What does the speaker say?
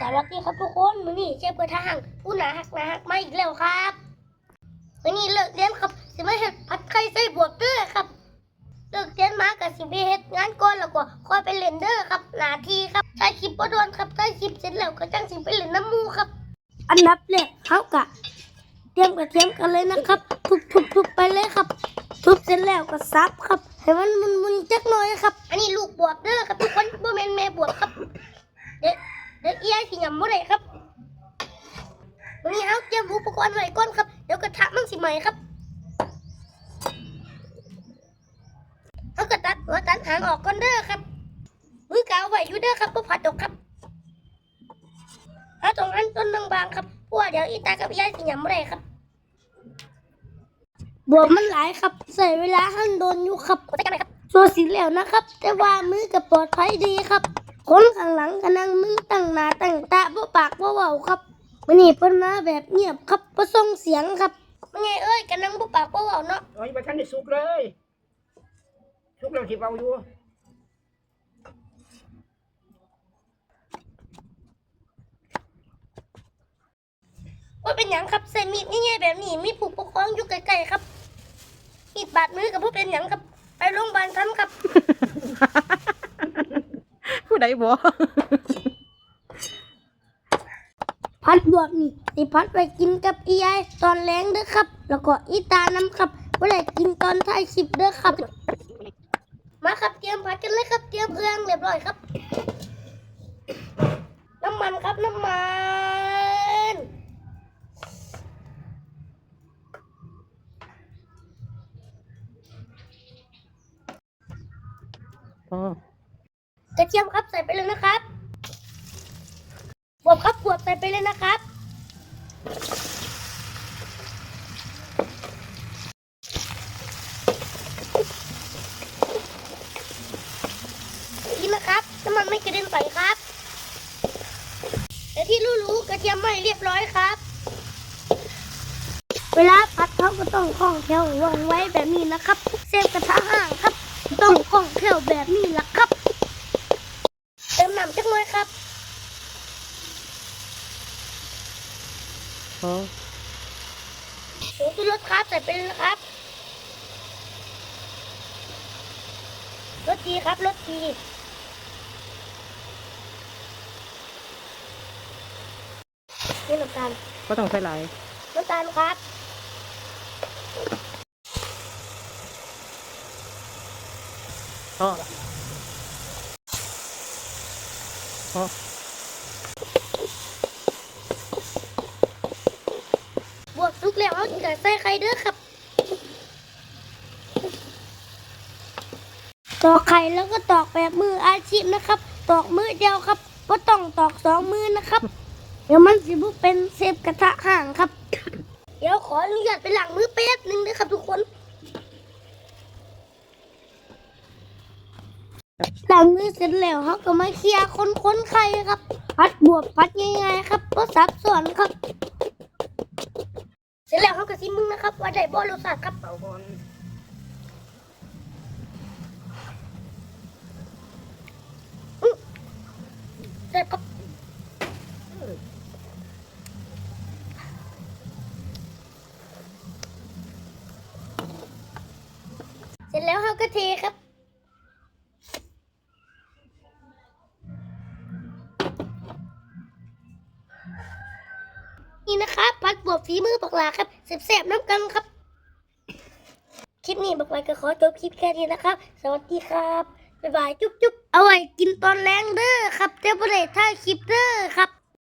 สวัสดีครับทุกคนมื้อนี้เชฟกระทะหังผู้หนาหักหนาหักมาอีกแล้วครับมื้อนี้เลิกเรียนครับสิมาเฮ็ดผัดไข่ใส่บวบเด้อครับเลิกเรียนมาก็สิไปเฮ็ดงานก่อนแล้วก็ค่อยไปเล่นเด้อครับหน้าที่ครับถ่ายคลิปบ่โดนครับถ่ายคลิปเสร็จแล้วก็จังสิไปเล่นน้ำหมูครับ อันดับแรกเฮากะเตรียมกระเทียมกันเลยนะครับทุบๆๆไปเลยครับ ทุบเสร็จแล้วก็ซับครับให้มันมุนๆจักหน่อยครับ อันนี้ลูกบวบเด้อครับทุกคนบ่แม่นแม่บวบครับเด็ก เด็กเอี้ยสิยำบ่ได้ครับวันนี้เอาเตรียมอุปกรณ์ไว้ก่อนครับ เดี๋ยวกระทะมันสิใหม่ครับเอากระตัดหัวตัดหางออกก่อนเด้อครับ มือกาวไว้อยู่เด้อครับบ่ผัดดอกครับเอาตรงนั้นต้นบางๆครับพว่าเดี๋ยวอีตากับยายสิยำบ่ได้ครับบวมมันหลายครับ ใส่เวลาหั่นโดนอยู่ครับจัดการเลยครับส่วสีเหลวนะครับ แต่ว่ามือกับปลอดภัยดีครับ คนข้างหลังก็นั่งมึงตั้งหน้าตั้งตาบ่ปากบ่เว้าครับมันนี่เพิ่นมาแบบเงียบครับบ่ส่งเสียงครับมันไงเอ้ยก็นั่งบ่ปากบ่เว้าเนาะโอ้ยมาทันได้สุกเลยสุกแล้วที่เบาอยู่ว่าเป็นหยังครับใส่มีดง่ายๆแบบนี้มีผู้ปกครองอยู่ใกล้ๆครับมีดบาดมือกับบ่เป็นหยังครับ ไปโรงพยาบาลทันครับ ผู้ใดบอกพัดบวบนี่สิพัดไปกินกับอียายตอนแรงเด้อครับ แล้วก็อีตาน้ำครับบ่ได้กินตอนท้ายคลิปเด้อครับ มาครับเตรียมผัดกันเลยครับเตรียมเครื่องเรียบร้อยครับ น้ำมันครับน้ำมันอ๋อ กระเทียมครับใส่ไปเลยนะครับบวบครับบวบใส่ไปเลยนะครับ นี่นะครับน้ำมันไม่กระเด็นใส่ครับแต่ที่รู้ๆกระเทียมไม่เรียบร้อยครับ เวลาผัดเขาก็ต้องคล่องแคล่วว่องไว้แบบนี้นะครับเซฟกระทะห่างครับ ต้องคล่องแคล่วแบบนี้ละครับ เติมน้ำจักหน่อยครับ อ๋อผงชูรสครับใส่ไปเลยนะครับรสดีครับรสดีนี่น้ำตาลก็ต้องใส่หลายน้ำตาลครับอ๋ออ๋อ บวกสุก แล้วเอาจะใส่ไข่เด้อครับตอกไข่แล้วก็ตอกแบบมืออาชีพนะครับ ตอกมือเดียวครับก็ต้องตอกสองมือนะครับ เดี๋ยวมันสิบุเป็นเซฟกระทะห่างครับ เดี๋ยวขออนุญาตไปหล้างมือแป๊บหนึงนะครับทุกคนหล้างมือเสร็จแล้วเขาก็มาเคลียร์คนๆไข่ครับพัดบวบพัดง่ายๆครับก็ซับซ้อนครับ เสร็จแล้วเขาก็ซิมึงนะครับ ว่าได้บอลรสชาติครับเบาบอลเสร็จครับเสร็จแล้วเขาก็เทครับ นี่นะครับพัดบวบฝีมือปักลาครับเสบๆน้ำกันครับ คลิปนี้บอกไว้ก็ขอจบคลิปแค่นี้นะครับ สวัสดีครับ บ๊ายบายจุ๊บจุ๊บเอาไว้กินตอนแรงเด้อครับเจ้าประเดท่าคลิปเด้อครับ